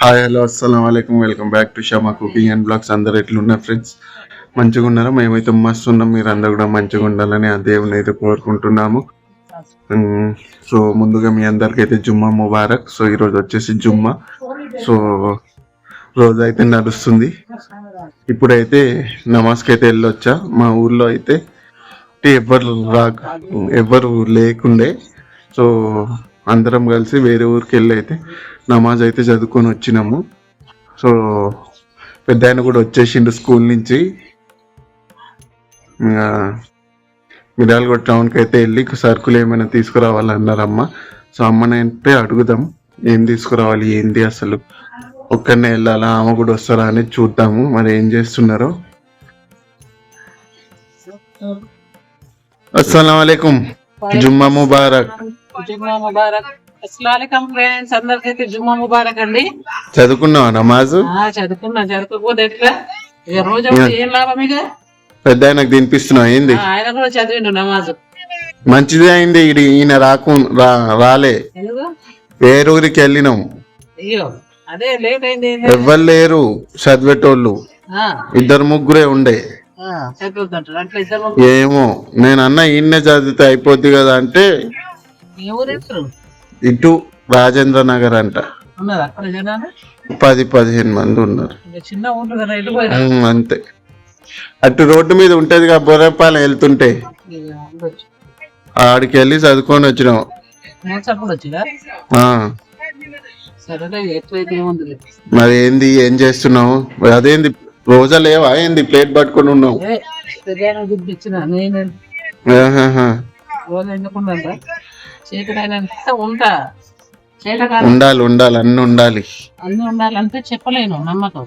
Hi hello అస్సలం అయికం welcome back to Shama cooking and blogs అందరు ఎట్లున్నారు ఫ్రెండ్స్ మంచిగా ఉన్నారా? మేమైతే మస్తు ఉన్నాం. మీరు అందరు కూడా మంచిగా ఉండాలని ఆ దేవుని అయితే కోరుకుంటున్నాము. సో ముందుగా మీ అందరికి అయితే జుమ్మా ముబారక్. సో ఈరోజు వచ్చేసి జుమ్మా. సో రోజు అయితే నడుస్తుంది. ఇప్పుడైతే నమాజ్కి అయితే వెళ్ళొచ్చా? మా ఊర్లో అయితే అంటే ఎవరు రాక ఎవరు లేకుండే. సో అందరం కలిసి వేరే ఊరికి వెళ్ళి అయితే నమాజ్ అయితే చదువుకొని వచ్చినాము. సో పెద్ద ఆయన కూడా వచ్చేసిండు స్కూల్ నుంచి. మిరాలగూడ టౌన్కి అయితే వెళ్ళి సరుకులు ఏమైనా తీసుకురావాలన్నారమ్మ. సో అమ్మనైతే అడుగుదాం ఏం తీసుకురావాలి ఏంది అసలు? ఒక్కడనే వెళ్ళాలా ఆమె కూడా వస్తారా అని చూద్దాము. మరి ఏం చేస్తున్నారో? అస్సలం జుమ్మా ముబారక్. జుమ్మా ముబారక్. అస్సలాం ఫ్రెండ్స్ అందరికైతే జుమ్మా ముబారక్ అండి. చదువుకున్నావా నమాజు? చదువుకున్నా చదువుకోకపోతే ఎట్లా? ఇక రోజు ఏం లాభం ఇక? పెద్ద ఆయనకు తినిపిస్తున్నావు ఏంది? ఆయన కూడా చదివిండు నమాజు. మంచిదే అయింది ఈడ ఈయన రాకు రాలే. ఎందుకు? వేరే ఊరికి వెళ్ళినాం అయ్యో అదే లేట్ అయింది? ఎవ్వరు లేరు చదివేటోళ్ళు. ఇద్దరు ముగ్గురే ఉండే. ఏమో నేను అన్న ఈయన్నే చదివితే అయిపోద్ది కదా అంటే ఇటు రాజేంద్ర నగర్ అంట. పది పదిహేను మంది ఉన్నారు. అంతే. అటు రోడ్డు మీద ఉంటది కదా బొర్రపాలెం వెళ్తుంటే. ఆడికి వెళ్ళి చదువుకొని వచ్చినాం. మరి ఏంది ఏం చేస్తున్నావు? అదేంది రోజా లేవా? ఏంది ప్లేట్ పట్టుకొని ఉన్నావు? ఉంటా. ఉండాలి ఉండాలి అన్ని ఉండాలి. అన్ని ఉండాలంటే చెప్పలేను నమ్మకం.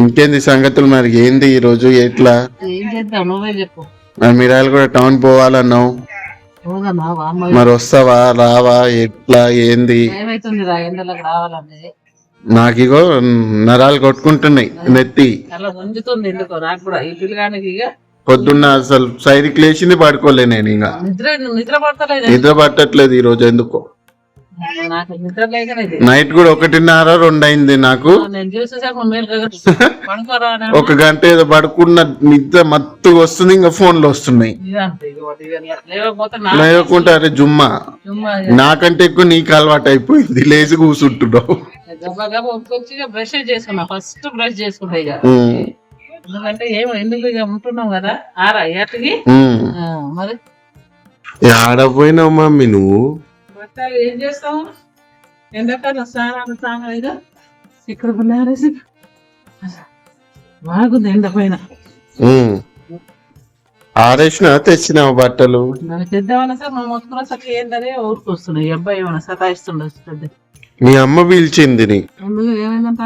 ఇంకేంది సంగతులు మరి? ఏంది ఈ రోజు ఎట్లా? ఏం చేద్దాం? నువ్వే చెప్పు. మరి మీరాలు కూడా టౌన్ పోవాలన్నావు. వామ్మ మరి వస్తావా? రావా? ఎట్లా? ఏంది? ఏమైతుంది రా? ఎండలకు రావాలంటే. నాకు ఇగో నరాలు కొట్టుకుంటున్నాయి నెత్తి. అలా గుంజుతుంది ఎందుకో నాకు కూడా. ఈ పిల్లగానికి ఇక పొద్దున్న అసలు సైడ్కి లేచింది పడుకోలే నేను ఇంకా. నిద్ర పట్టట్లేదు ఈ రోజు ఎందుకో. నైట్ కూడా ఒకటిన్నర రెండు అయింది నాకు ఒక గంట ఏదో పడుకున్న నిద్ర మత్తుగా వస్తుంది ఇంకా ఫోన్లు వస్తున్నాయి. ఇదే అంతే ఇక ఒకటి ఇక లేకపోతే నా లేకుంటే అరే జుమ్మా. నాకంటే ఎక్కువ నీకు అలవాటు అయిపోయింది లేచి కూర్చుంటున్నావు. బ్రష్ చేసుకున్నా ఫస్ట్ బ్రష్ చేసుకుంటా ఇక ఉమ్, ఎందుకంటే ఏమో ఎందుకు ఇక ఉంటున్నాం కదా? ఆరా ఏటకి మరి? ఆడపోయినావు మమ్మీ నువ్వు? బట్టలు ఏం చేస్తాము ఎండాకాలం స్నానాలు స్నానాలు ఇక ఇక్కడ ఉన్నారేసి బాగుంది ఎండ పైన. ఆరేసిన తెచ్చినావు బట్టలు? నన్ను తెద్దామన్నా సార్ మా మొత్తం సరే ఏంటనే ఊరికి వస్తున్నాయి. ఈ అబ్బాయి ఏమైనా మీ అమ్మ పిలిచింది ఏమైందంట?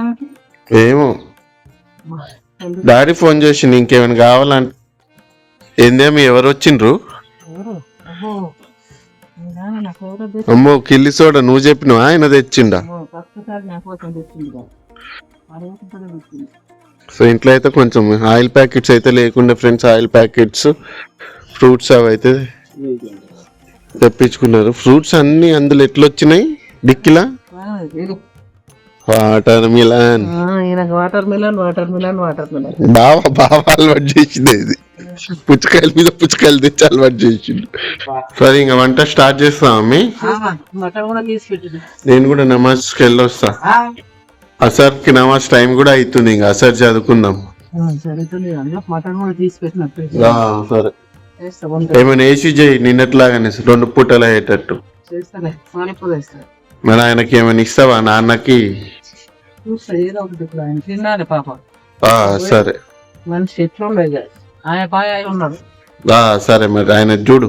ఏమో? డాడీ ఫోన్ చేసి ఇంకేమైనా కావాలంటే. ఏందేమి ఎవరు వచ్చిండ్రు? అమ్మో. కిల్లి సోడ నువ్వు చెప్పినావు? ఆయన తెచ్చిండా. సో ఇంట్లో అయితే కొంచెం ఆయిల్ ప్యాకెట్స్ అయితే లేకుండా ఫ్రెండ్స్ ఆయిల్ ప్యాకెట్స్ ఫ్రూట్స్ అవి అయితే తెప్పించుకున్నారు. ఫ్రూట్స్ అన్ని అందులో ఎట్లా వచ్చినాయి డిక్కిలా. Watermelon. ఈయనకు watermelon watermelon watermelon. బావా బావా అలవాటు చేసింది ఇది. పుచ్చకాయల మీద పుచ్చకాయలు తెచ్చి అలవాటు చేసిండు. సరే ఇంకా వంట స్టార్ట్ చేస్తాం అమ్మి? మటన్ కూడా పెట్టింది నేను కూడా నమాజ్కి వెళ్ళొస్తా. అసర్కి నమాజ్ టైం కూడా అవుతుంది ఇంకా అసర్ చదువుకుందాం. సరే. ఏమైనా ఏసీ చేయి నిన్నట్లాగానే రెండు పూటలు అయ్యేటట్టు. వేస్తా మరి ఆయనకి ఏమైనా ఇస్తావా నాన్నకి? తిన్నాడు పాప. సరే. మనిషి ఎట్లా ఉండదు ఆయన ఉన్నాడు. సరే మరి ఆయన చూడు.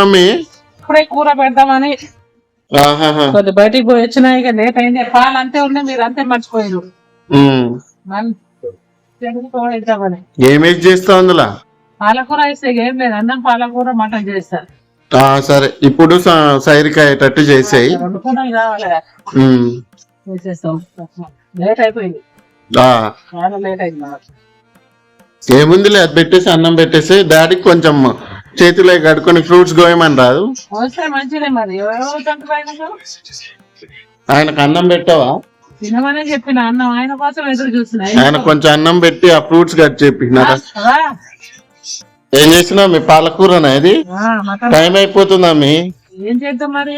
అమ్మి? ఇప్పుడే కూర పెడదామని. కొద్ది బయటికి పోయి వచ్చినా ఇక లేట్ అయింది. పాలు అంతే ఉన్నాయి మీరు అంతే మర్చిపోయారు. ఏమేసి చేస్తావు అందులో? పాలకూర వేస్తే ఏం లేదు. అన్నం పాలకూర మటన్ చేస్తారు. సరే. ఇప్పుడు సైరిక అయ్యేటట్టు చేసేయి. ఏముందిలే అది పెట్టేసి అన్నం పెట్టేసి డాడీకి కొంచెం చేతిలో కడుకొని ఫ్రూట్స్ గోయమని రాదు. ఆయనకు అన్నం పెట్టావా? తినమనే చెప్పిన. అన్నం ఆయన కోసం ఎదురు చూసిన ఆయన కొంచెం అన్నం పెట్టి ఆ ఫ్రూట్స్ కట్ చెప్పినారా ఏం చేసినా మీ పాలకూరనా ఇది? మటన్. టైం అయిపోతుందా మీ? ఏం చేద్దాం మరి?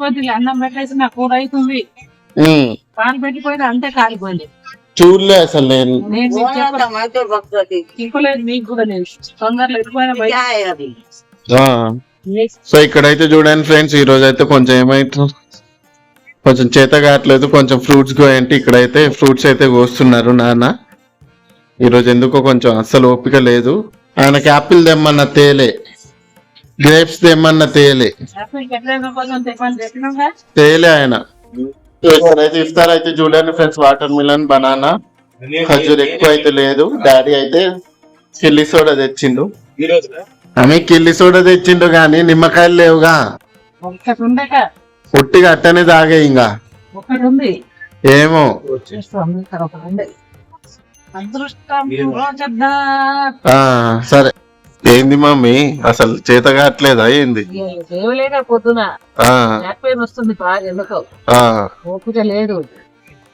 కొద్దిగా అన్నం పెట్టేసి నా కూర అవుతుంది. పాలు పెట్టిపోయింది అంతే కాలిపోయింది. చూడలే అసలు నేను. మీకు కూడా తొందరలో ఎటుపోయినా. సో ఇక్కడైతే చూడండి ఫ్రెండ్స్ ఈ రోజు అయితే కొంచెం ఏమైతుంది కొంచెం చేత కావట్లేదు కొంచెం ఫ్రూట్స్ కోయంటే ఇక్కడైతే ఫ్రూట్స్ అయితే కోస్తున్నారు నాన్న. ఈ రోజు ఎందుకో కొంచెం అస్సలు ఓపిక లేదు. ఆయనకి యాపిల్ తెమ్మన్న తేలే. గ్రేప్స్ తెమ్మన్న తేలే. తేలే ఆయన. ఇఫ్తార్ అయితే చూడండి ఫ్రెండ్స్ వాటర్ మిలన్ బనానా. ఖజూర్ ఎక్కువ అయితే లేదు. డాడీ అయితే కిల్లి సోడా తెచ్చిండు. ఆమె కిల్లి సోడా తెచ్చిండు కానీ నిమ్మకాయలు లేవుగా. పుట్టిగా అట్టనే తాగే ఇంకా. ఏమో. సరే. ఏంది మమ్మీ? అసలు చేత కావట్లేదా ఏంది? లేవలేక పొద్దున? పెయిన్ వస్తుంది బాగా ఎందుకో. ఆ. ఓపిక లేదు.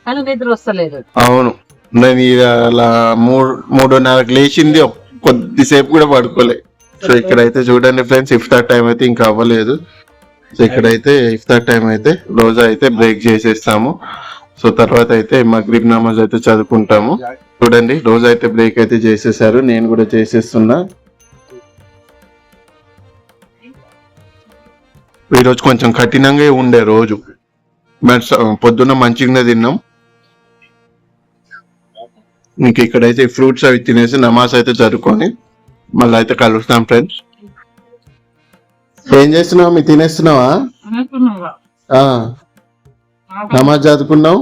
కానీ నిద్ర వస్తలేదు. అవును. నేను ఇలా మూడు మూడున్నరకు లేచింది. కొద్దిసేపు కూడా పడుకోలే. సో ఇక్కడైతే చూడండి ఫ్రెండ్స్ ఇఫ్తార్ టైం అయితే ఇంకా అవ్వలేదు. సో ఇక్కడైతే ఇఫ్తార్ టైం అయితే రోజా అయితే బ్రేక్ చేసేస్తాము. సో తర్వాత అయితే మగ్రిబ్ నమాజ్ అయితే చదువుకుంటాము. చూడండి రోజు అయితే బ్రేక్ అయితే చేసేసారు నేను కూడా చేసేస్తున్నా. ఈరోజు కొంచెం కఠినంగా ఉండే రోజు. పొద్దున్న మంచిగానే తిన్నాం. ఇంక ఇక్కడైతే ఫ్రూట్స్ అవి తినేసి నమాజ్ అయితే చదువుకొని మళ్ళీ అయితే కలుస్తాం ఫ్రెండ్స్ ఏం చేస్తున్నావు? మీ తినేస్తున్నావా? నమాజ్ చదువుకున్నావు?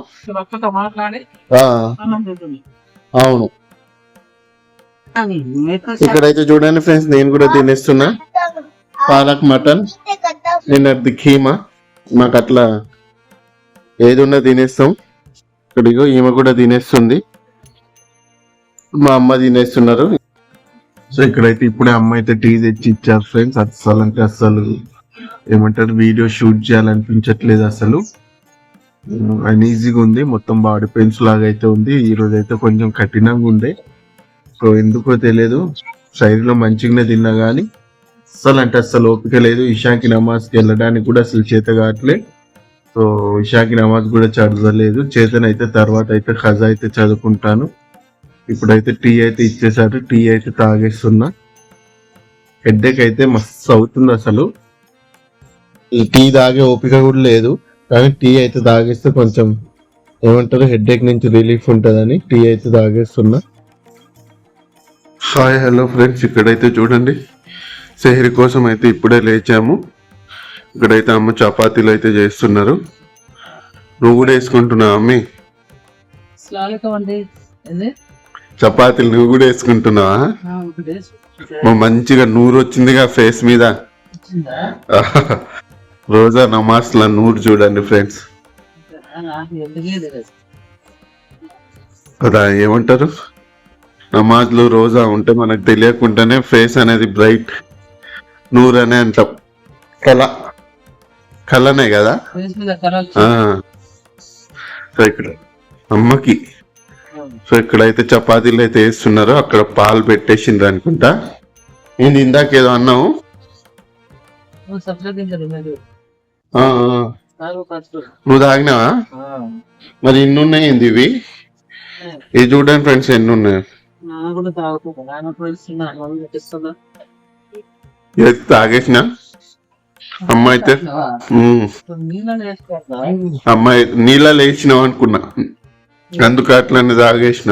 అవును. ఇక్కడైతే చూడండి ఫ్రెండ్స్ నేను కూడా తినేస్తున్నా. పాలక్ మటన్ నిన్నటి ఖీమా మాకు అట్లా ఏది ఉన్నా తినేస్తాం. ఇక్కడిగో ఈమె కూడా తినేస్తుంది. మా అమ్మ తినేస్తున్నారు. సో ఇక్కడైతే ఇప్పుడే అమ్మ అయితే టీ తెచ్చి ఇచ్చారు ఫ్రెండ్స్. అస్సలు అంటే అస్సలు ఏమంటారు వీడియో షూట్ చేయాలనిపించట్లేదు అసలు అన్ఈజీగా ఉంది. మొత్తం బాడీ పెయిన్స్ లాగా అయితే ఉంది. ఈ రోజు అయితే కొంచెం కఠినంగా ఉండే. సో ఎందుకో తెలియదు. శరీరం మంచిగానే తిన్నా కానీ అస్సలు అంటే అస్సలు ఓపిక లేదు. ఇషాకి నమాజ్కి వెళ్ళడానికి కూడా అసలు చేత కావట్లే. సో ఇషాకి నమాజ్ కూడా చదవలేదు. చేతనైతే తర్వాత అయితే ఖజా అయితే చదువుకుంటాను. ఇప్పుడైతే టీ అయితే ఇచ్చేసారు టీ అయితే తాగేస్తున్నా. హెడ్ఏక్ అయితే మస్తు అవుతుంది అసలు. ఈ టీ తాగే ఓపిక కూడా లేదు. కానీ టీ అయితే తాగేస్తే కొంచెం ఏమంటారు హెడ్ఏక్ నుంచి రిలీఫ్ ఉంటుందని టీ అయితే తాగేస్తున్నా. హాయ్ హలో ఫ్రెండ్స్ ఇక్కడైతే చూడండి. సెహరి కోసం అయితే ఇప్పుడే లేచాము. ఇక్కడైతే అమ్మ చపాతీలు అయితే చేస్తున్నారు. నువ్వు కూడా వేసుకుంటున్నావు అమ్మి? చపాతీలు నువ్వు కూడా వేసుకుంటున్నావా? మంచిగా నూరు వచ్చిందిగా ఫేస్ మీద. వచ్చిందా? రోజా నమాజ్ల నూరు చూడండి ఫ్రెండ్స్. అదా ఏమంటారు? నమాజ్లు రోజా ఉంటే మనకు తెలియకుండానే ఫేస్ అనేది బ్రైట్ నూరు అనే అంటాం. కళ కళనే కదా. సో ఇక్కడ అమ్మకి సో ఇక్కడైతే చపాతీలు అయితే వేస్తున్నారు అక్కడ పాలు పెట్టేసిండ్రు అనుకుంటా. నేను ఇందాక ఏదో అన్నావు నువ్వు తాగినావా? మరి ఎన్ని ఉన్నాయి ఏంది ఇవి? ఇది చూడండి ఫ్రెండ్స్ ఎన్ని ఉన్నాయి తాగేసిన? అమ్మ అయితే? అమ్మాయి నీళ్ళ లేచినావు అనుకున్నా. అందుకు అట్లనే తాగేసిన.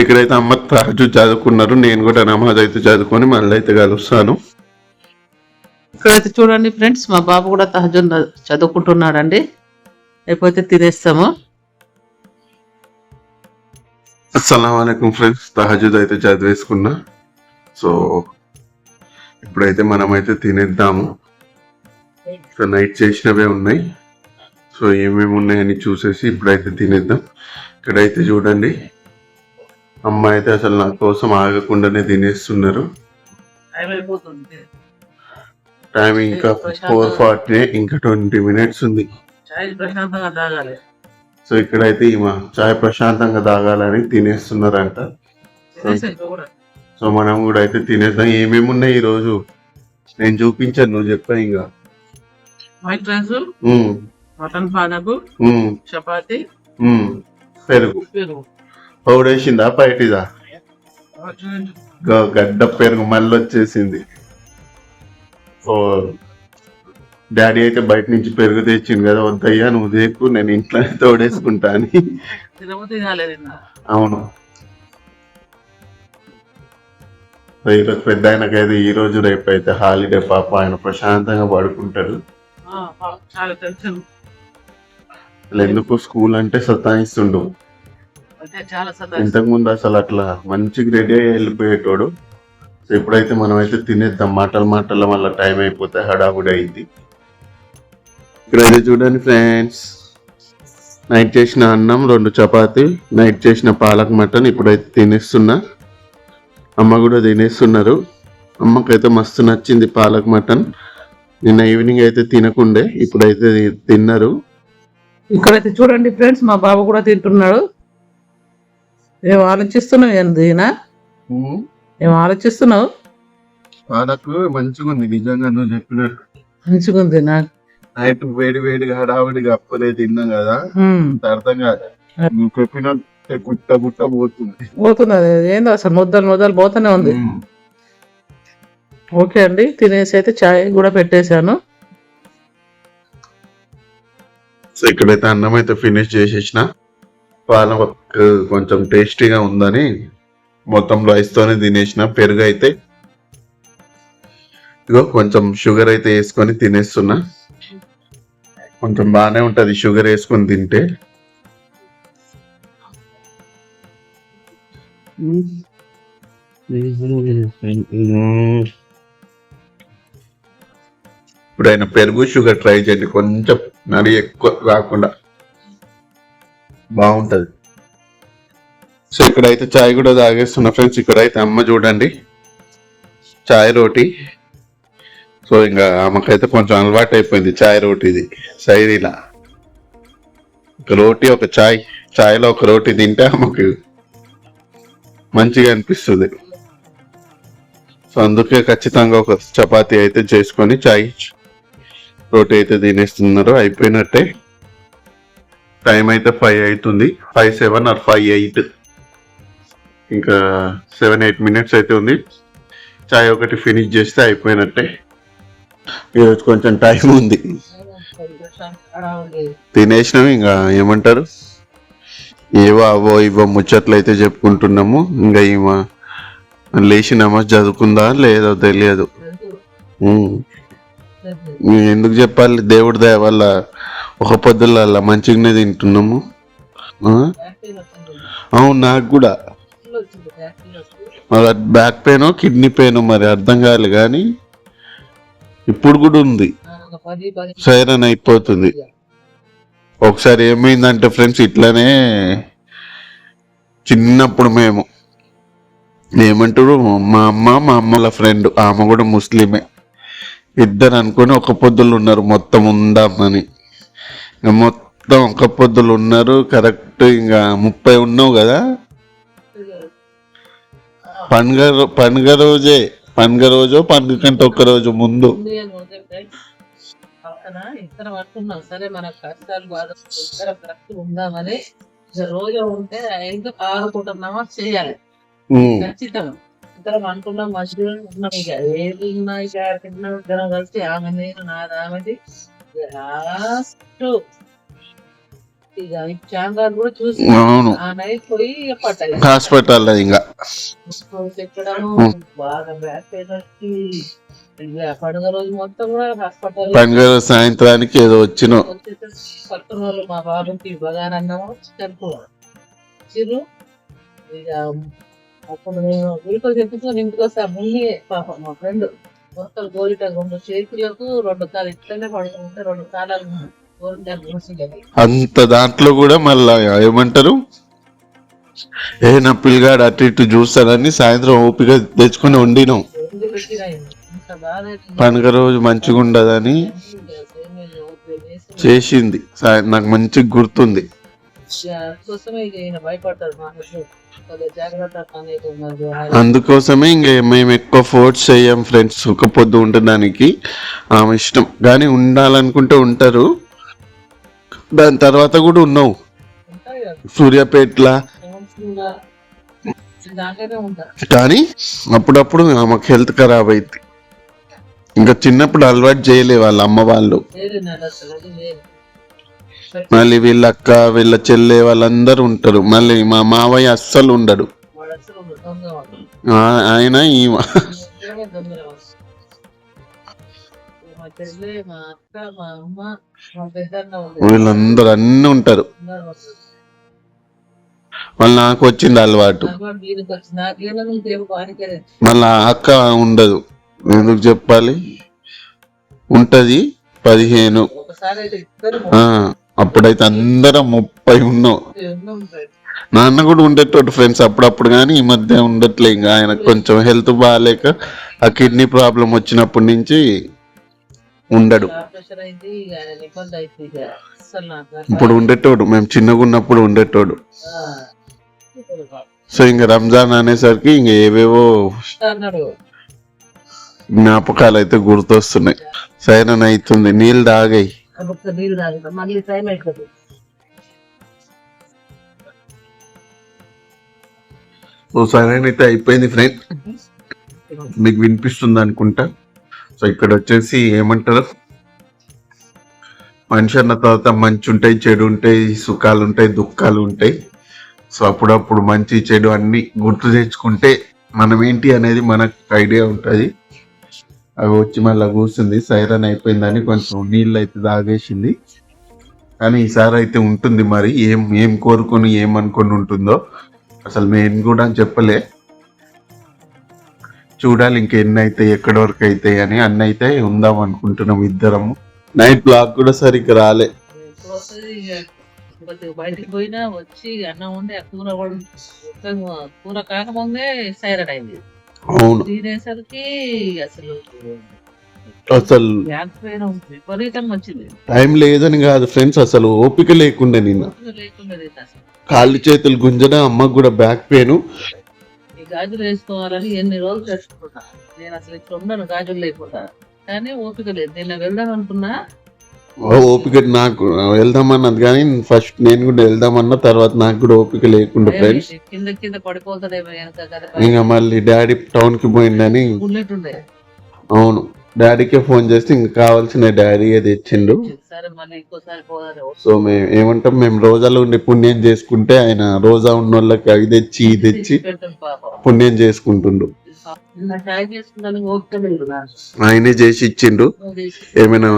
ఇక్కడైతే అమ్మ తాజు చదువుకున్నారు. నేను కూడా నమాజ్ అయితే చదువుకొని మళ్ళీ అయితే కలుస్తాను. ఇక్కడైతే చూడండి ఫ్రెండ్స్ మా బాబు కూడా తహజుద్ చదువుకుంటున్నాడండి. అయిపోతే తినేస్తాము. అస్సలం అయికం ఫ్రెండ్స్ తహజుద్ అయితే చదివేసుకున్నా. సో ఇప్పుడైతే మనమైతే తినేద్దాము. సో నైట్ చేసినవే ఉన్నాయి. సో ఏమేమి ఉన్నాయని చూసేసి ఇప్పుడైతే తినేద్దాం. ఇక్కడైతే చూడండి. అమ్మ అయితే అసలు నా కోసం ఆగకుండానే తినేస్తున్నారు. టైం ఇంకా ఫోర్ ఫార్టీ ఇంకా ట్వంటీ మినిట్స్ ఉంది. చాయ్ ప్రశాంతంగా తాగాలి. సో ఇక్కడైతే ఈమె చాయ్ ప్రశాంతంగా తాగాలని తినేస్తున్నారంట. సో మనం కూడా అయితే తినేద్దాం. ఏమేమి ఉన్నాయి ఈ రోజు నేను చూపించాను నువ్వు చెప్పా ఇంకా వైట్ రైస్ మటన్ పానకు చపాతి. పెరుగు. పెరుగు. పౌడేసిందా బయటిదా? గడ్డ పెరుగు మళ్ళీ వచ్చేసింది డాడీ అయితే బయట నుంచి పెరుగు తెచ్చింది కదా వద్దయ్యా నువ్వు దేకు నేను ఇంట్లోనే తోడేసుకుంటా అని. అవును. ఈరోజు పెద్ద ఆయనకైతే ఈ రోజు రేపు అయితే హాలిడే పాప ఆయన ప్రశాంతంగా పడుకుంటాడు. ఎందుకు స్కూల్ అంటే సతాయిస్తుండు? ఇంతకు ముందు అసలు అట్లా మంచిగా రెడీ అయ్యి వెళ్ళిపోయేటోడు. సో ఇప్పుడైతే మనం అయితే తినేద్దాం మాటలు మాటల వల్ల టైం అయిపోతే హడావుడి అయింది. ఇక్కడైతే చూడండి ఫ్రెండ్స్ నైట్ చేసిన అన్నం రెండు చపాతి నైట్ చేసిన పాలక్ మటన్ ఇప్పుడైతే తినేస్తున్నా. అమ్మ కూడా తినేస్తున్నారు. అమ్మకైతే మస్తు నచ్చింది పాలక్ మటన్. నిన్న ఈవినింగ్ అయితే తినకుండే ఇప్పుడైతే తిన్నారు. ఇక్కడైతే చూడండి ఫ్రెండ్స్ మా బాబు కూడా తింటున్నాడు. ఏం ఆలోచిస్తున్నావు ఏందినా ఏం ఆలోచిస్తున్నావు? పాలక్ మంచిగా ఉంది నిజంగా నువ్వు చెప్పినట్టు. మంచిగా ఉంది నాకు నైట్ వేడి వేడిగా హడావిడిగా అప్పుడే తిన్నాం కదా. అర్థం కాదు నువ్వు చెప్పినట్టే గుట్ట గుట్ట పోతుంది. పోతుంది అది. ఏందో అసలు ముద్దలు ముద్దలు పోతూనే ఉంది. ఓకే అండి తినేసి అయితే చాయ్ కూడా పెట్టేశాను. సో ఇక్కడైతే అన్నం అయితే ఫినిష్ చేసేసిన. పాలక్ కొంచెం టేస్టీగా ఉందని మొత్తం రైస్తోనే తినేసిన పెరుగు అయితే ఇగో కొంచెం షుగర్ అయితే వేసుకొని తినేస్తున్నా. కొంచెం బాగానే ఉంటుంది షుగర్ వేసుకొని తింటే. ఇప్పుడైనా పెరుగు షుగర్ ట్రై చేయండి. కొంచెం మరి ఎక్కువ కాకుండా బాగుంటుంది. ఇక్కడైతే చాయ్ కూడా తాగేస్తున్నా ఫ్రెండ్స్ ఇక్కడైతే అమ్మ చూడండి. చాయ్ రోటీ. సో ఇంకా ఆమెకైతే కొంచెం అలవాటు అయిపోయింది చాయ్ రోటీది శైలిలా ఒక రోటీ ఒక చాయ్ చాయ్లో ఒక రోటీ తింటే ఆమెకు మంచిగా అనిపిస్తుంది. సో అందుకే ఖచ్చితంగా ఒక చపాతీ అయితే చేసుకొని చాయ్ రోటీ అయితే తినేస్తున్నారు. అయిపోయినట్టే. టైం అయితే ఫైవ్ అవుతుంది. Five seven or five eight. ఇంకా సెవెన్ ఎయిట్ మినిట్స్ అయితే ఉంది. చాయ్ ఒకటి ఫినిష్ చేస్తే అయిపోయినట్టే. ఈరోజు కొంచెం టైం ఉంది. తినేసినాం ఇంకా ఏమంటారు? ఏవో అవో ఇవో ముచ్చట్లు అయితే చెప్పుకుంటున్నాము. ఇంకా ఈమె లేచి నమాజ్ చదువుకుందా లేదో తెలియదు. మేము ఎందుకు చెప్పాలి? దేవుడి దయ వల్ల ఒక పొద్దుల మంచిగానే తింటున్నాము. అవును నాకు కూడా. మరి బ్యాక్ పెయిన్ కిడ్నీ పెయిన్ మరి అర్థం కాదు కానీ ఇప్పుడు కూడా ఉంది. సైరన్ అయిపోతుంది. ఒకసారి ఏమైందంటే ఫ్రెండ్స్ ఇట్లానే చిన్నప్పుడు మేము ఏమంటారు మా అమ్మ మా అమ్మల ఫ్రెండ్ ఆమె కూడా ముస్లిమే. ఇద్దరు అనుకొని ఒక పొద్దులు ఉన్నారు మొత్తం ఉందామని. మొత్తం ఒక పొద్దులు ఉన్నారు కరెక్ట్ ఇంకా ముప్పై ఉన్నావు కదా? పండుగ పండుగ రోజే. పండుగ రోజు పండుగ కంటే ఒక్క రోజు ముందు. ఇద్దరం అనుకున్నాం సరే మన కష్టాలు బాధ ఇద్దరం కరెక్ట్ ఉందామని ఇక రోజు ఉంటే ఎందుకు ఆడుకుంటున్నామో చేయాలి. ఉమ్, ఖచ్చితం ఇద్దరం అనుకున్నాం మధ్యలో ఉన్నాం ఇక. ఏది ఉన్నా ఇక ఆడుకుంటున్నాం ఇద్దరం కలిసి ఆమె నేను నాది ఆమెది. లాస్ట్ అవును. హాస్పిటల్ ఇంకా పండుగ రోజు మొత్తం కూడా హాస్పిటల్ పండుగ సాయంత్రానికి ఏదో వచ్చినాం. పక్కన వాళ్ళు మా బాబుకి బగారన్నము చికెన్ కూర. చిరు ఇక అప్పుడు నేను గ్లూకోజ్ ఎత్తుకొని ఇంటికి వస్తా ముందే పాప మా ఫ్రెండ్ మొత్తం గోలిట రెండు చేతులకు రెండు కాలు ఇట్లనే పడుకుంటే రెండు కాలాలు అంత దాంట్లో కూడా మళ్ళా ఏమంటారు? ఏ నా పిల్లగాడు అటు ఇటు చూస్తాడని సాయంత్రం ఓపిక తెచ్చుకొని వండినాం పండుగ రోజు మంచిగా ఉండదని చేసింది. నాకు మంచి గుర్తుంది. అందుకోసమే ఇంకా ఇంక మేము ఎక్కువ ఫోర్స్ చేయం ఫ్రెండ్స్. ఒక పొద్దు ఉండడానికి ఆమె ఇష్టం. కానీ ఉండాలనుకుంటే ఉంటారు. దాని తర్వాత కూడా ఉన్నావు. సూర్యాపేట్ల. కానీ అప్పుడప్పుడు ఆమెకు హెల్త్ ఖరాబ్ అయింది. ఇంకా చిన్నప్పుడు అలవాటు చేయలే వాళ్ళ అమ్మ వాళ్ళు. మళ్ళీ వీళ్ళ అక్క వీళ్ళ చెల్లె వాళ్ళందరూ ఉంటారు. మళ్ళీ మా మావయ్య అస్సలు ఉండడు. ఆయన ఈమె వీళ్ళందరూ అన్నీ ఉంటారు. మళ్ళీ నాకు వచ్చింది అలవాటు. మళ్ళీ అక్క ఉండదు. ఎందుకు చెప్పాలి? ఉంటది పదిహేను. అప్పుడైతే అందరం ముప్పై ఉన్నాం. నాన్న కూడా ఉండేటోడు ఫ్రెండ్స్ అప్పుడప్పుడు కానీ ఈ మధ్య ఉండట్లే. ఇంకా ఆయన కొంచెం హెల్త్ బాగాలేక ఆ కిడ్నీ ప్రాబ్లం వచ్చినప్పటి నుంచి ఉండడు. ఇప్పుడు ఉండేటోడు మేము చిన్నగా ఉన్నప్పుడు ఉండేటోడు. సో ఇంకా రంజాన్ అనేసరికి ఇంక ఏవేవో జ్ఞాపకాలు అయితే గుర్తొస్తున్నాయి. సైరన్ అవుతుంది నీళ్ళు తాగాయి. సో సైరన్ అయితే అయిపోయింది ఫ్రెండ్. మీకు వినిపిస్తుంది అనుకుంటా. సో ఇక్కడ వచ్చేసి ఏమంటారు? మనిషి అన్న తర్వాత మంచి ఉంటాయి చెడు ఉంటాయి సుఖాలు ఉంటాయి దుఃఖాలు ఉంటాయి సో అప్పుడప్పుడు మంచి చెడు అన్ని గుర్తు తెచ్చుకుంటే మనం ఏంటి అనేది మనకు ఐడియా ఉంటుంది. అవి వచ్చి మళ్ళీ కూర్చుంది సైరన్ అయిపోయిందని కొంచెం నీళ్ళు అయితే తాగేసింది. కానీ ఈసారి అయితే ఉంటుంది మరి ఏం ఏం కోరుకొని ఏమనుకొని ఉంటుందో. అసలు మేము కూడా చెప్పలే. చూడాలి ఇంకెన్ని అయితే ఎక్కడి వరకు అయితే అని అన్ని అయితే ఉందాం అనుకుంటున్నాం ఇద్దరము. నైట్ బ్లాక్ కూడా సరిగ్గా రాలే. బయటికి పోయినా వచ్చి అన్నం ఉండి కూర కూర కాకముందే సైరన్ అయింది. అవును. తినేసరికి అసలు అసలు విపరీతంగా వచ్చింది. టైం లేదని కాదు ఫ్రెండ్స్ అసలు ఓపిక లేకుండే నిన్న అసలు. కాళ్ళు చేతులు గుంజన అమ్మకు కూడా బ్యాక్ పెయిన్. గాజులు వేసుకోవాలని ఎన్ని రోజులు తెచ్చుకున్నా నేను అసలు ఇక్కడ ఉండను గాజులు లేకుండా. కానీ ఓపిక లేదు. నేను వెళ్దాం అనుకున్నా. ఓపిక నాకు వెళ్దామన్నది కానీ ఫస్ట్ నేను కూడా వెళ్దామన్న తర్వాత నాకు కూడా ఓపిక లేకుండా ఫ్రెండ్స్ కింద కింద పడిపోతుందేమో ఇంకా మళ్ళీ డాడీ టౌన్కి పోయిందని అవును. డాడీకే ఫోన్ చేస్తే ఇంకా కావాల్సిన డాడీ ఇంకోసారి పోదాం సో మేము ఏమంటాం మేము రోజాలో ఉండి పుణ్యం చేసుకుంటే ఆయన రోజా ఉన్న వాళ్ళకి అవి తెచ్చి ఇది తెచ్చి పుణ్యం చేసుకుంటుండు. ఆయనే చేసి ఇచ్చిండు. ఏమైనా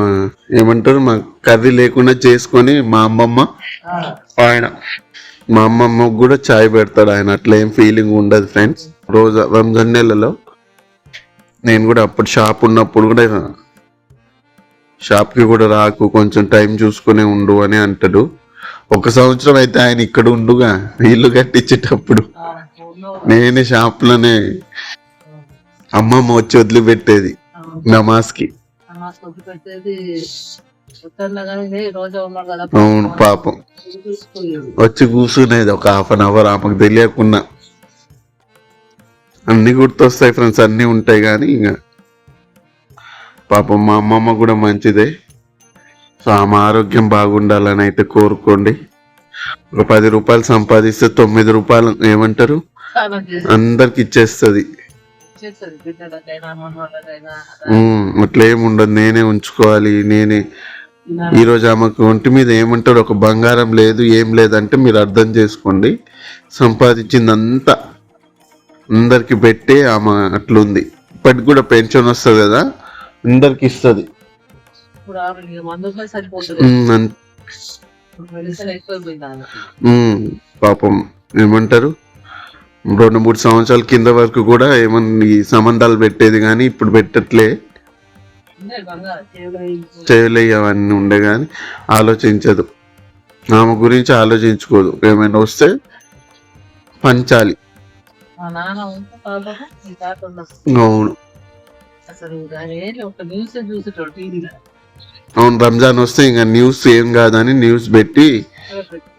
ఏమంటారు మా కర్రీ లేకుండా చేసుకొని మా అమ్మమ్మ ఆయన మా అమ్మమ్మకు కూడా చాయ్ పెడతాడు. ఆయన అట్లా ఏం ఫీలింగ్ ఉండదు ఫ్రెండ్స్ రోజా రంజాన్ నెలలో నేను కూడా అప్పుడు షాప్ ఉన్నప్పుడు కూడా షాప్కి కూడా రాకు కొంచెం టైం చూసుకునే ఉండు అని అంటాడు. ఒక సంవత్సరం అయితే ఆయన ఇక్కడ ఉండుగా ఇల్లు కట్టించేటప్పుడు. నేనే షాప్లోనే అమ్మమ్మ వచ్చి వదిలిపెట్టేది నమాజ్కి. ఆ, కొద్ది పెట్టేది ఉత్తర్లో కానీ "హే, రోజా ఉన్నాడు కదా అవును పాపం. వచ్చి కూర్చునేది ఒక హాఫ్ అన్ అవర్ ఆమెకు తెలియకుండా అన్ని గుర్తొస్తాయి ఫ్రెండ్స్ అన్ని ఉంటాయి కానీ ఇక. పాపం మా అమ్మమ్మ కూడా మంచిదే. సో ఆమె ఆరోగ్యం బాగుండాలని అయితే కోరుకోండి. ఒక పది రూపాయలు సంపాదిస్తే తొమ్మిది రూపాయలు ఏమంటారు? అందరికి ఇచ్చేస్తుంది. అట్లా ఏమి ఉండదు నేనే ఉంచుకోవాలి నేనే. ఈ రోజు ఆమెకు ఒంటి మీద ఏమంటారు ఒక బంగారం లేదు ఏం లేదంటే మీరు అర్థం చేసుకోండి. సంపాదించిందంతా అందరికి పెట్టి ఆమె అట్లుంది. ఇప్పటికి కూడా పెన్షన్ వస్తుంది కదా అందరికి ఇస్తుంది. పాపం ఏమంటారు? రెండు మూడు సంవత్సరాల కింద వరకు కూడా ఏమన్నా ఈ సంబంధాలు పెట్టేది కానీ ఇప్పుడు పెట్టట్లే. చేయలే అవన్నీ ఉండే కానీ ఆలోచించదు. ఆమె గురించి ఆలోచించుకోదు. ఏమైనా వస్తే పంచాలి. మా నాన్న ఉంటే పాపం ఈ తాత ఉండదు అవును. అసలు దాని ఏంటి ఒక న్యూస్ చూసేటోడు టీవీలో అవును రంజాన్ వస్తే ఇంకా న్యూస్ ఏం కాదని న్యూస్ పెట్టి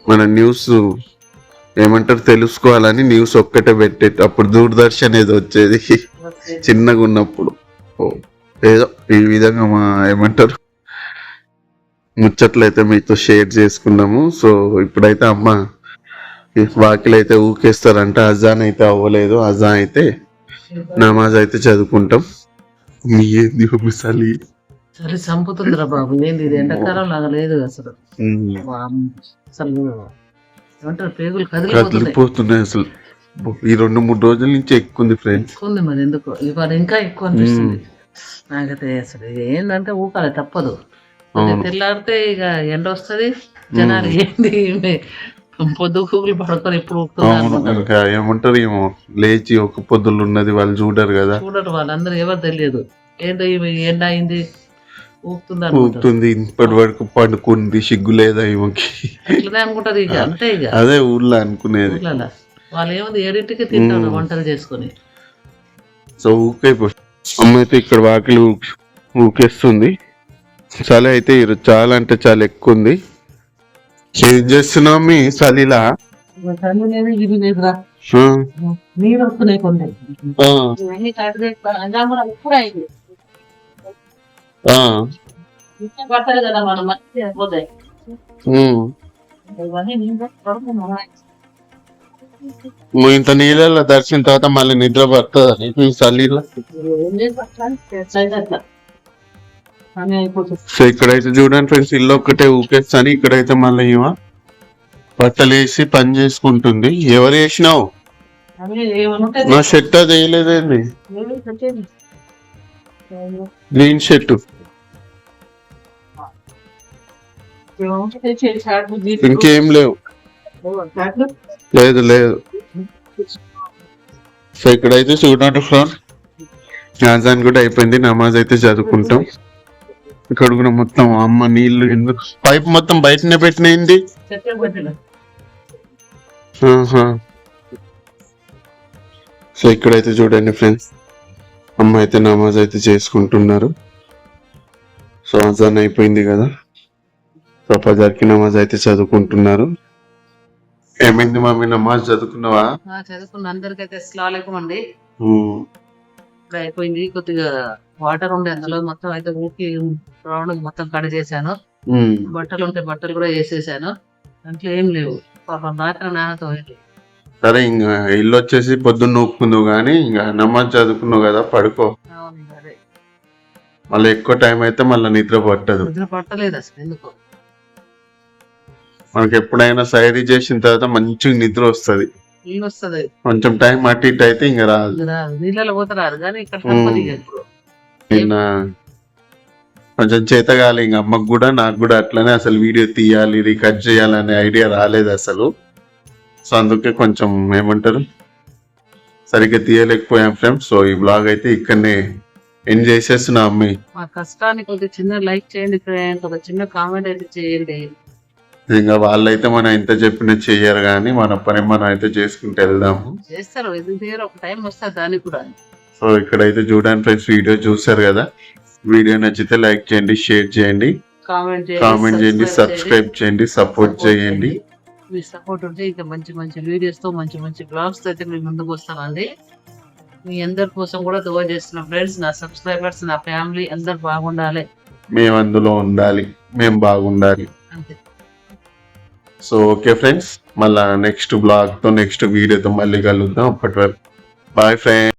మన న్యూస్ ఏమంటారు తెలుసుకోవాలని న్యూస్ ఒక్కటే పెట్టే అప్పుడు దూరదర్శన్ ఏదో వచ్చేది. చిన్నగా ఉన్నప్పుడు. ఓ, ఏదో ఈ విధంగా మా ఏమంటారు? ముచ్చట్లయితే మీతో షేర్ చేసుకున్నాము. సో ఇప్పుడైతే అమ్మ వాకిలు అయితే ఊకేస్తారంట అజాన్ అయితే అవ్వలేదు అజాన్ అయితే నమాజ్ అయితే చదువుకుంటాం మీ ఏంది మిసాలి సరే చంపుతుందిరా బాబు ఏంది ఇది ఎండాకాలం లాగా లేదు అసలు. అసలు ఏమంటారు పేగులు కదిలిపోతున్నాయి అసలు. ఈ రెండు మూడు రోజుల నుంచి ఎక్కుంది ఫ్రెండ్స్ ఎక్కువ ఉంది మరి ఎందుకు? ఇవాళ ఇంకా ఎక్కువ అనిపిస్తుంది. నాకైతే అసలు ఏంటంటే ఊకాలి తప్పదు. తెల్లారితే ఇక ఎండ వస్తది జనాలు ఏంది పొద్దు కూకులు అవును అనుకుంటారు. ఇంకా ఏమంటారు ఏమో లేచి ఒక పొద్దులు ఉన్నది వాళ్ళు చూడరు కదా. చూడరు వాళ్ళందరూ ఎవరు తెలియదు. ఏంటో ఎండ అయింది ఊపుతుంది అనుకుంటారు ఊపుతుంది ఇప్పటి వరకు పండుకుంది సిగ్గు లేదా ఈమెకి. అనుకుంటారు ఇక అంతే ఇక. అదే ఊర్లో అనుకునేది. వాళ్ళు ఏముంది ఏడింటికి తింటారు. వంటలు చేసుకొని. సో ఊకైపో అమ్మ అయితే ఇక్కడ వాకిలి ఊక్- ఊకేస్తుంది. చలి అయితే చాలా అంటే చాలా ఎక్కువ ఉంది. ఏం చేస్తున్నావు మీ నీళ్ళు నీళ్ళు నువ్వు ఇంత నీళ్ళలో దర్శనం తర్వాత మళ్ళీ నిద్ర పడుతుంది ఈ అని అయిపోతుంది సో ఇక్కడైతే చూడండి ఫ్రెండ్స్ ఇల్లు ఒక్కటే ఊకేస్తాను. ఇక్కడైతే మళ్ళీ ఇవ బట్టలు వేసి పని చేసుకుంటుంది. ఎవరు ఏమనుంటే నా షర్ట్ అది వేయలేదండి గ్రీన్ షర్ట్. ఇంకేం లేవు. లేదు లేదు. సో ఇక్కడైతే చూడండి ఫ్లోర్ రాజాన్ కూడా అయిపోయింది. నమాజ్ అయితే చదువుకుంటాం. ఇక్కడ కూడా మొత్తం అమ్మ నీళ్ళు ఎందుకు? పైప్ మొత్తం బయటనే పెట్టినయింది. సో ఇక్కడైతే చూడండి ఫ్రెండ్స్ అమ్మ అయితే నమాజ్ అయితే చేసుకుంటున్నారు. సో అజాన్ అయిపోయింది కదా. సో పజార్కి నమాజ్ అయితే చదువుకుంటున్నారు. ఏమైంది మమ్మీ నమాజ్ చదువుకున్నావా? చదువుకున్న. అందరికైతే అండి అయిపోయింది కొద్దిగా వాటర్ ఉండే అందులో మొత్తం అయితే ఊకి రౌండ్ మొత్తం కడ చేశాను. ఉమ్, బట్టలు ఉంటే బట్టలు కూడా వేసేసాను. దాంట్లో ఏం లేవు. పాపం రాత్రి నాన్నతో సరే ఇంకా ఇల్లు వచ్చేసి పొద్దున్న నూపుకుందువు కానీ ఇంకా నమాజ్ చదువుకున్నావు కదా పడుకో. మళ్ళీ ఎక్కువ టైం అయితే మళ్ళీ నిద్ర పట్టదు. నిద్ర పట్టలేదు అసలు ఎందుకు. మనకి ఎప్పుడైనా సైరీ చేసిన తర్వాత మంచిగా నిద్ర వస్తది. కొంచెం టైం అటు ఇటు అయితే ఇంకా రాదు. నీళ్ళలో పోతే రాదు కానీ ఇక్కడ నిన్న కొంచెం చేతగాలి ఇంక అమ్మకు కూడా నాకు కూడా అట్లనే అసలు వీడియో తీయాలి రికార్డ్ చేయాలి అనే ఐడియా రాలేదు అసలు. సో అందుకే కొంచెం ఏమంటారు? సరిగ్గా తీయలేకపోయాం ఫ్రెండ్స్. సో ఈ బ్లాగ్ అయితే ఇక్కడనే ఎండ్ చేసేస్తున్నా అమ్మి. మా కష్టానికి ఒక చిన్న లైక్ చేయండి ఫ్రెండ్స్ ఒక చిన్న కామెంట్ అయితే చేయండి. ఇంకా వాళ్ళైతే మనం ఎంత చెప్పినా చెయ్యరు కానీ మన పని మనం అయితే చేసుకుంటూ వెళ్దాము. చేస్తారు ఎందుకు ఒక టైం వస్తుంది దానికి కూడా. సో ఇక్కడైతే చూడండి ఫ్రెండ్స్ వీడియో చూసారు కదా? వీడియో నచ్చితే లైక్ చేయండి షేర్ చేయండి. కామెంట్ కామెంట్ చేయండి సబ్స్క్రైబ్ చేయండి సపోర్ట్ చేయండి. మీ సపోర్ట్ ఉంటే ఇంకా మంచి మంచి వీడియోస్తో మంచి మంచి బ్లాగ్స్తో అయితే మీ ముందుకు వస్తానండి మీ అందరి కోసం కూడా దువా చేస్తున్న ఫ్రెండ్స్ నా సబ్స్క్రైబర్స్ నా ఫ్యామిలీ అందరు బాగుండాలి. మేము అందులో ఉండాలి మేము బాగుండాలి. అంతే. సో ఓకే ఫ్రెండ్స్ మళ్ళా నెక్స్ట్ బ్లాగ్తో నెక్స్ట్ వీడియోతో మళ్ళీ కలుద్దాం. అప్పటి వరకు బాయ్ ఫ్రెండ్స్